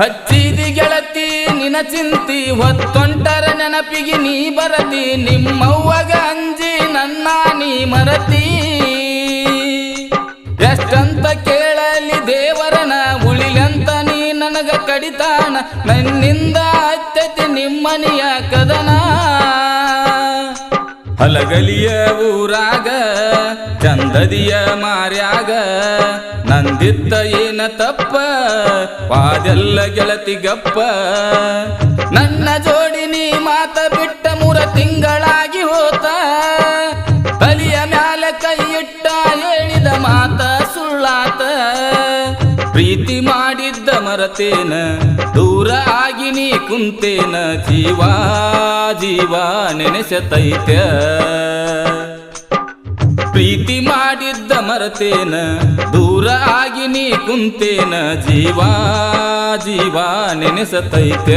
ಹಚ್ಚಿದಿ ಗೆಳತಿ ನಿನ ಚಿಂತಿ ಹೊತ್ತೊಂಟರ ನೆನಪಿಗೆ ನೀ ಬರತಿ ನಿಮ್ಮವ್ವಗ ಅಂಜಿ ನನ್ನ ನೀ ಮರತಿ. ಎಷ್ಟಂತ ಕೇಳಲಿ ದೇವರನ, ಉಳಿಲಂತ ನೀ ನನಗ ಕಡಿತಾನ. ನನ್ನಿಂದ ಅತ್ತತಿ ನಿಮ್ಮನಿಯ ಕದನ. ಹಲಗಲಿಯ ಊರಾಗ, ಚಂದದಿಯ ಮಾರ್ಯಾಗ, ನಂದಿತ್ತ ಏನ ತಪ್ಪ ಪಾದೆಲ್ಲ ಗೆಳತಿ ಗಪ್ಪ. ನನ್ನ ಜೋಡಿ ನೀ ಮಾತ ಬಿಟ್ಟ ಮೂರ ತಿಂಗಳಾಗಿ ಹೋತ, ಬಲಿಯ ಮ್ಯಾಲ ಕೈಯಿಟ್ಟ ಹೇಳಿದ ಮಾತ ಸುಳ್ಳಾತ. ಪ್ರೀತಿ ಮಾಡಿದ್ದ ಮರತೇನ? ದೂರ ಆಗಿ ನೀ ಕುಂತೇನ? ಜೀವ ಜೀವ ನೆನೆಸತೈತ್ಯ. ಪ್ರೀತಿ ಮಾಡಿದ್ದ ಮರತೇನ? ದೂರ ಆಗಿ ನೀ ಕುಂತೇನ? ಜೀವ ಜೀವ ನೆನೆಸತೈತ್ಯ.